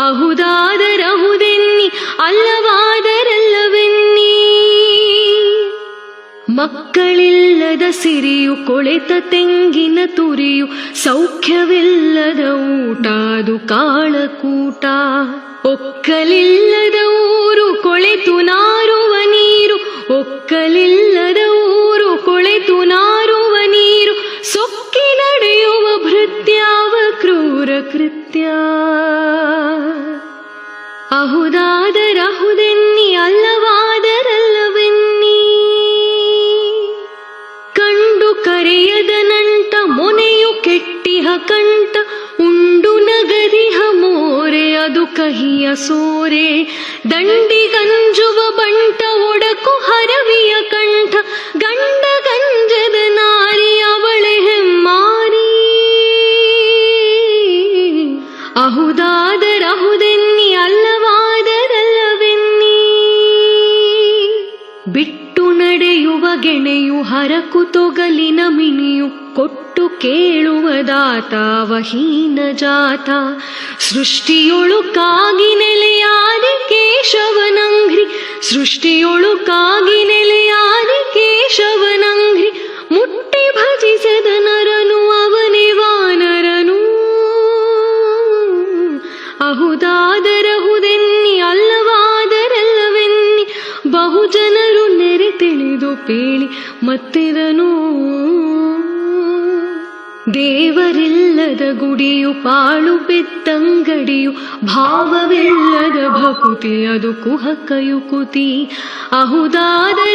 ಅಹುದಾದರಹುದೆನ್ನಿ, ಅಲ್ಲವಾದರಲ್ಲವೆನ್ನಿ. ಮಕ್ಕಳಿಲ್ಲದ ಸಿರಿಯು, ಕೊಳೆತ ತೆಂಗಿನ ತುರಿಯು, ಸೌಖ್ಯವಿಲ್ಲದ ಊಟ, ಅದು ಕಾಳಕೂಟ. ಒಕ್ಕಲಿಲ್ಲದ ಊರು, ಕೊಳೆತು ನಾರುವ ನೀರು. ಒಕ್ಕಲಿಲ್ಲದ ಊರು, ಕೊಳೆತು ನಾರುವ ನೀರು. ಸೊಕ್ಕಿ ನಡೆಯುವ ಭೃತ್ಯಾವ, ಕ್ರೂರ ಕೃತ್ಯ. ಅಹುದಾದರಹುದೆನ್ನಿ ಅಲ್ಲವಾದರಲ್ಲವೆನ್ನಿ. ಕಂಡು ಕರೆಯದ ನಂಟ, ಮೊನೆಯು ಕೆಟ್ಟಿಹ ಕಂಠ ಉಂಡು ನಗರಿಹ ಮೋರೆ, ಅದು ಕಹಿಯ ಸೋರೆ. ದಂಡಿಗಂಜುವ ಬಂಟ, ಒಡಕು ಹರವಿಯ ಕಂಠ ಬಿಟ್ಟು ನಡೆಯುವ ಗೆಣೆಯು ಹರಕು ತೊಗಲಿನ ಮಿಣಿಯು ಕೊಟ್ಟು ಕೇಳುವ ದಾತ ವಹೀನ ಜಾತ. ಸೃಷ್ಟಿಯೊಳು ಕಾಗಿ ನೆಲೆಯಾದಿ ಕೇಶವನಂಗ್ರಿ, ಸೃಷ್ಟಿಯೊಳು ಕಾಗಿ ನೆಲೆಯಾದಿ ಕೇಶವನಂಘ್ರಿ ತಿಳಿದು ಪೇಳಿ ಮತ್ತಿರನು. ದೇವರಿಲ್ಲದ ಗುಡಿಯು ಪಾಳು ಬಿತ್ತಂಗಡಿಯು ಭಾವವಿಲ್ಲದ ಭಕುತಿ ಅದು ಕುಹಕಯುಕುತಿ ಅಹುದಾದರಹುದೆನ್ನಿ